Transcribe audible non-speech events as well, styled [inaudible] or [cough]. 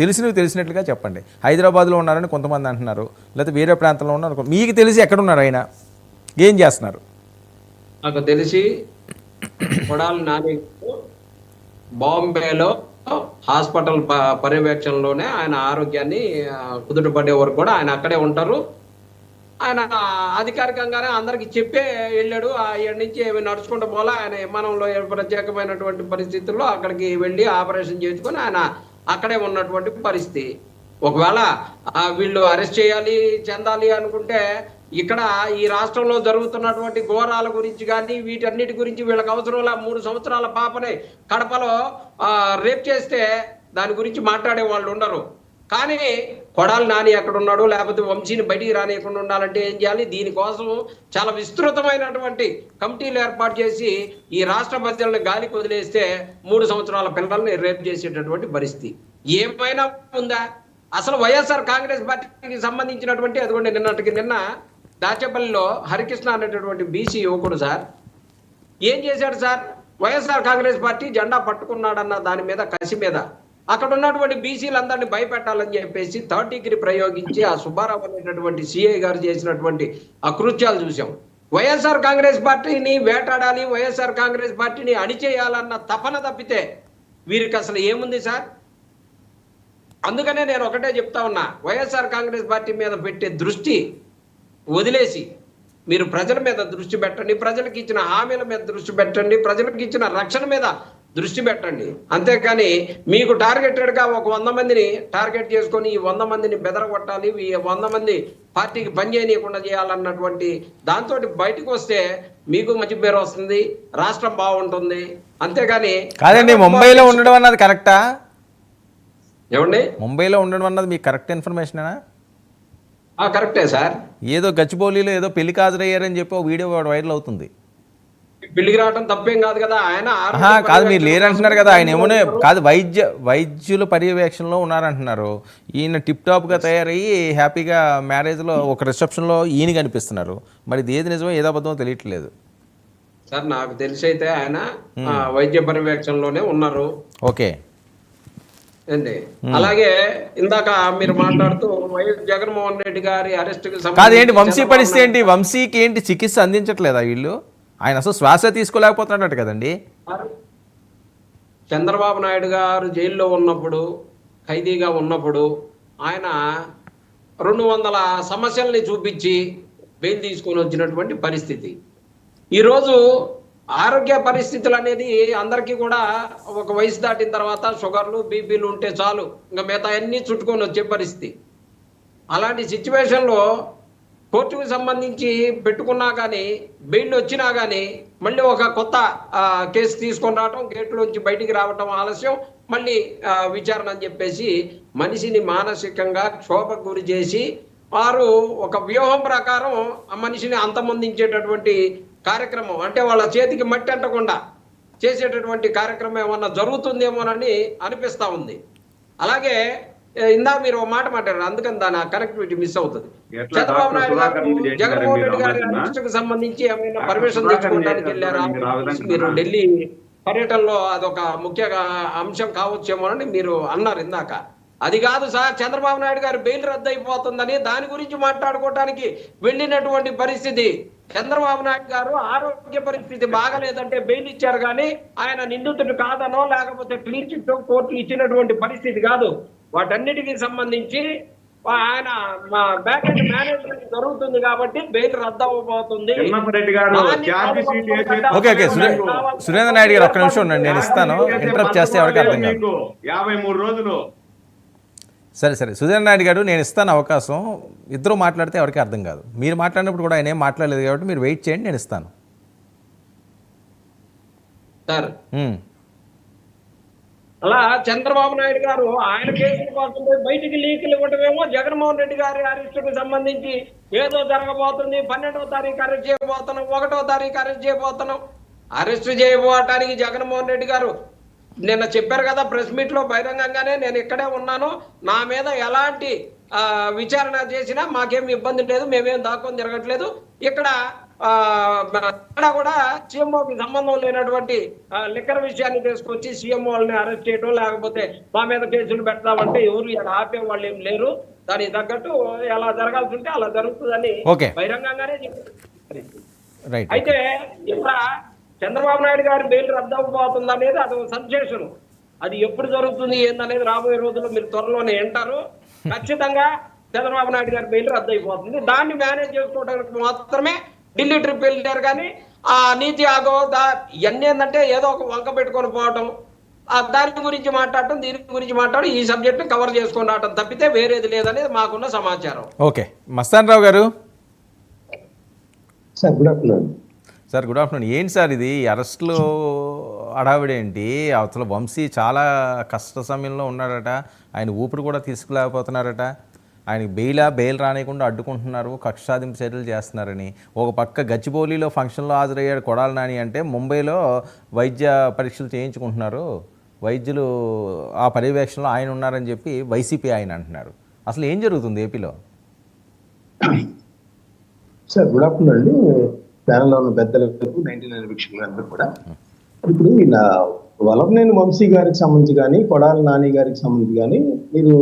తెలిసినవి తెలిసినట్లుగా చెప్పండి. హైదరాబాద్లో ఉన్నారని కొంతమంది అంటున్నారు. లేకపోతే వేరే ప్రాంతంలో ఉన్నారు మీకు తెలిసి ఎక్కడ ఉన్నారు ఆయన? ఏం చేస్తున్నారు? నాకు తెలిసి కొడాలి నాని బాంబేలో హాస్పిటల్ పర్యవేక్షణలోనే ఆయన ఆరోగ్యాన్ని కుదుటపడే వరకు కూడా ఆయన అక్కడే ఉంటారు. ఆయన అధికారికంగానే అందరికి చెప్పే వెళ్ళాడు. ఆయన నుంచి నడుచుకుంటూ పోలా. ఆయన విమానంలో ప్రత్యేకమైనటువంటి పరిస్థితుల్లో అక్కడికి వెళ్ళి ఆపరేషన్ చేసుకొని ఆయన అక్కడే ఉన్నటువంటి పరిస్థితి. ఒకవేళ వీళ్ళు అరెస్ట్ చేయాలి చెందాలి అనుకుంటే ఇక్కడ ఈ రాష్ట్రంలో జరుగుతున్నటువంటి ఘోరాల గురించి కానీ వీటన్నిటి గురించి వీళ్ళకి అవసరంలా మూడు సంవత్సరాల పాపని కడపలో రేప్ చేస్తే దాని గురించి మాట్లాడే వాళ్ళు ఉండరు. కానీ కొడాలి నాని ఎక్కడున్నాడు లేకపోతే వంశీని బయటికి రానియకుండా ఉండాలంటే ఏం చేయాలి? దీనికోసం చాలా విస్తృతమైనటువంటి కమిటీలు ఏర్పాటు చేసి ఈ రాష్ట్ర ప్రజలను గాలికి వదిలేస్తే మూడు సంవత్సరాల పిల్లల్ని రేప్ చేసేటటువంటి పరిస్థితి. ఏమైనా ఉందా? అసలు వైఎస్ఆర్ కాంగ్రెస్ పార్టీకి సంబంధించినటువంటి అదిగోండి నిన్నటికి నిన్న దాచేపల్లిలో హరికృష్ణ అనేటటువంటి బీసీ యువకుడు సార్ ఏం చేశాడు సార్? వైఎస్ఆర్ కాంగ్రెస్ పార్టీ జెండా పట్టుకున్నాడన్న దాని మీద కసి మీద అక్కడ ఉన్నటువంటి బీసీలందరినీ భయపెట్టాలని చెప్పేసి థర్డ్ డిగ్రీ ప్రయోగించి ఆ సుబ్బారావు అనేటటువంటి సిఐ గారు చేసినటువంటి అకృత్యాలు చూసాం వైఎస్ఆర్ కాంగ్రెస్ పార్టీని వేటాడాలి వైఎస్ఆర్ కాంగ్రెస్ పార్టీని అణిచేయాలన్న తపన తప్పితే వీరికి అసలు ఏముంది సార్? అందుకనే నేను ఒకటే చెప్తా ఉన్నా వైఎస్ఆర్ కాంగ్రెస్ పార్టీ మీద పెట్టే దృష్టి వదిలేసి మీరు ప్రజల మీద దృష్టి పెట్టండి ప్రజలకు ఇచ్చిన హామీల మీద దృష్టి పెట్టండి ప్రజలకు ఇచ్చిన రక్షణ మీద దృష్టి పెట్టండి. అంతేకాని మీకు టార్గెటెడ్గా ఒక వంద మందిని టార్గెట్ చేసుకొని ఈ వంద మందిని బెదరగొట్టాలి ఈ వంద మంది పార్టీకి పని చేయనీయకుండా చేయాలన్నటువంటి దాంతో బయటకు వస్తే మీకు మంచి పేరు వస్తుంది రాష్ట్రం బాగుంటుంది. అంతేగాని కాదండి ముంబైలో ఉండడం అన్నది కరెక్టా? ఏమండి? ముంబైలో ఉండడం అన్నది మీకు కరెక్ట్ ఇన్ఫర్మేషనేనా? ఆ కరెక్టే సార్. ఏదో గచ్చిబౌలిలో ఏదో పెళ్ళి హాజరయ్యారని చెప్పి వీడియో వైరల్ అవుతుంది. పెళ్ళికి రావడం తప్పేం కాదు కదా. ఆయన కాదు మీరు లేరు అంటున్నారు కదా. ఆయన ఏమోనే కాదు వైద్య వైద్యుల పర్యవేక్షణలో ఉన్నారంటున్నారు. ఈయన టిప్ టాప్గా తయారయ్యి హ్యాపీగా మ్యారేజ్లో ఒక రిసెప్షన్లో ఈయన కనిపిస్తున్నారు. మరి ఇది ఏది నిజమో ఏదో అబద్ధమో తెలియట్లేదు. సార్ నాకు తెలిసి అయితే ఆయన ఆ, వైద్య పర్యవేక్షణలోనే ఉన్నారు. ఓకే. ఏంటి? అలాగే ఇందాక మీరు మాట్లాడుతూ వైఎస్ జగన్మోహన్ రెడ్డి గారి అరెస్ట్ కాదు ఏంటి వంశీ పరిస్థితి ఏంటి? వంశీకి ఏంటి చికిత్స అందించట్లేదా వీళ్ళు? ఆయన అసలు శ్వాస తీసుకోలేకపోతున్నాడట కదండి. చంద్రబాబు నాయుడు గారు జైల్లో ఉన్నప్పుడు ఖైదీగా ఉన్నప్పుడు ఆయన రెండు వందల సమస్యల్ని చూపించి బెయిల్ తీసుకొని వచ్చినటువంటి పరిస్థితి. ఈరోజు ఆరోగ్య పరిస్థితులు అనేది అందరికీ కూడా ఒక వయసు దాటిన తర్వాత షుగర్లు బీపీలు ఉంటే చాలు ఇంకా మిగతా అన్ని చుట్టుకొని వచ్చే పరిస్థితి. అలాంటి సిచ్యువేషన్లో కోర్టుకు సంబంధించి పెట్టుకున్నా కానీ బెయిల్ వచ్చినా కానీ మళ్ళీ ఒక కొత్త కేసు తీసుకొని రావటం గేట్లోంచి బయటికి రావటం ఆలస్యం. మళ్ళీ విచారణ అని చెప్పేసి మనిషిని మానసికంగా క్షోభకు గురి చేసి వారు ఒక వ్యూహం ప్రకారం ఆ మనిషిని అంతమొందించేటటువంటి కార్యక్రమం అంటే వాళ్ళ చేతికి మట్టి అంటకుండా చేసేటటువంటి కార్యక్రమం ఏమన్నా జరుగుతుందేమోనని అనిపిస్తూ ఉంది. అలాగే ఏ, ఇందాక మీరు ఒక మాట మాట్లాడారు అందుకని దాని కనెక్టివిటీ మిస్ అవుతుంది. చంద్రబాబు నాయుడు గారు జగన్మోహన్ రెడ్డి గారి? అరెస్టుకు సంబంధించి ఏమైనా పర్మిషన్ తెచ్చుకోవడానికి వెళ్ళారా? మీరు. ఢిల్లీ పర్యటనలో అదొక ముఖ్య అంశం కావచ్చేమోనని మీరు అన్నారు ఇందాక. అది కాదు సార్ చంద్రబాబు నాయుడు గారు బెయిల్ రద్దు అయిపోతుందని దాని గురించి మాట్లాడుకోవడానికి వెళ్ళినటువంటి పరిస్థితి. చంద్రబాబు నాయుడు గారు ఆరోగ్య పరిస్థితి బాగలేదంటే బెయిల్ ఇచ్చారు కానీ ఆయన నిందితుడు కాదనో లేకపోతే క్లీన్ చిట్ కోర్టు ఇచ్చినటువంటి పరిస్థితి కాదు. వాటన్నిటికి సంబంధించి ఆయన మా బ్యాక్ ఎండ్ మేనేజ్మెంట్ జరుగుతుంది కాబట్టి బెయిల్ రద్దు అవ్వబోతుంది ఓకే ఓకే సురేంద్ర నాయుడు గారు ఒక్క నిమిషం ఉండండి నేను ఇస్తాను. ఇంటరప్ట్ చేస్తే ఎవరికి అర్థం కాదు. యాభై మూడు రోజులు సరే సరే. సుధీర్ నాయుడు గారు నేను ఇస్తాను అవకాశం. ఇద్దరు మాట్లాడితే ఎవరికి అర్థం కాదు. మీరు మాట్లాడినప్పుడు కూడా ఆయన ఏం మాట్లాడలేదు కాబట్టి మీరు వెయిట్ చేయండి నేను ఇస్తాను. సార్. అలా చంద్రబాబు నాయుడు గారు ఆయన కేసుల కోసం బయటికి లీకులు ఇవ్వటమేమో జగన్మోహన్ రెడ్డి గారి అరెస్టుకు సంబంధించి ఏదో జరగబోతుంది పన్నెండవ తారీఖు అరెస్ట్ చేయబోతున్నాం ఒకటో తారీఖు అరెస్ట్ చేయబోతున్నాం. అరెస్ట్ చేయబోవటానికి జగన్మోహన్ రెడ్డి గారు నిన్న చెప్పారు కదా ప్రెస్ మీట్లో బహిరంగంగానే నేను ఇక్కడే ఉన్నాను. నా మీద ఎలాంటి విచారణ చేసినా మాకేం ఇబ్బంది లేదు మేమేం దాక్కొని తిరగట్లేదు ఇక్కడ ఆ, ఎక్కడ కూడా సీఎంఓకి సంబంధం లేనటువంటి లిక్కర్ విషయాన్ని తీసుకొచ్చి సీఎం వాళ్ళని అరెస్ట్ చేయడం లేకపోతే మా మీద కేసులు పెడతామంటే ఎవరు ఇక్కడ ఆపే వాళ్ళు ఏం లేరు. దానికి తగ్గట్టు ఎలా జరగాల్సి ఉంటే అలా జరుగుతుందని. బహిరంగంగానే అయితే ఇక్కడ చంద్రబాబు నాయుడు గారి బెయిల్ రద్దు అవ్వబోతుంది అనేది అది సబ్జెక్షన్. అది ఎప్పుడు జరుగుతుంది ఏందనేది రాబోయే రోజుల్లో మీరు త్వరలోనే వింటారు. [laughs] ఖచ్చితంగా చంద్రబాబు నాయుడు గారి బెయిల్ రద్దు అయిపోతుంది దాన్ని మేనేజ్ చేసుకోవడానికి మాత్రమే ఢిల్లీ ట్రిప్ వెళ్ళారు కానీ ఆ నీతి ఆగో దా ఇవన్నీ ఏంటంటే ఏదో ఒక వంక పెట్టుకొని పోవటం ఆ దాని గురించి మాట్లాడటం దీని గురించి మాట్లాడడం ఈ సబ్జెక్ట్ కవర్ చేసుకొని రావటం తప్పితే వేరేది లేదనేది మాకున్న సమాచారం. Okay. Mastan Rao garu? Sir good afternoon. Sir good afternoon. ఏంటి సార్ ఇది? అరెస్టులు అడావిడి ఏంటి? అవతల వంశీ చాలా కష్ట సమయంలో ఉన్నాడట. ఆయన ఊపిరి కూడా తీసుకులేకపోతున్నారట. ఆయనకి బెయిలా బెయిల్ రానియకుండా అడ్డుకుంటున్నారు కక్ష సాధింపు చర్యలు చేస్తున్నారని. ఒక పక్క గచ్చిబౌలిలో ఫంక్షన్లో హాజరయ్యాడు కొడాలి నాని అంటే ముంబైలో వైద్య పరీక్షలు చేయించుకుంటున్నారు. వైద్యులు ఆ పర్యవేక్షణలో ఆయన ఉన్నారని చెప్పి వైసీపీ ఆయన అంటున్నారు. అసలు ఏం జరుగుతుంది ఏపీలో? సార్ గుడ్ ఆఫ్టర్నూన్ అండి. ప్యానల్లో ఉన్న పెద్దలకు నైన్టీ నైన్ వీక్షకులందరూ కూడా. ఇప్పుడు ఇలా వలభనేని వంశీ గారికి సంబంధించి కానీ కొడాలి నాని గారికి సంబంధించి కానీ మీరు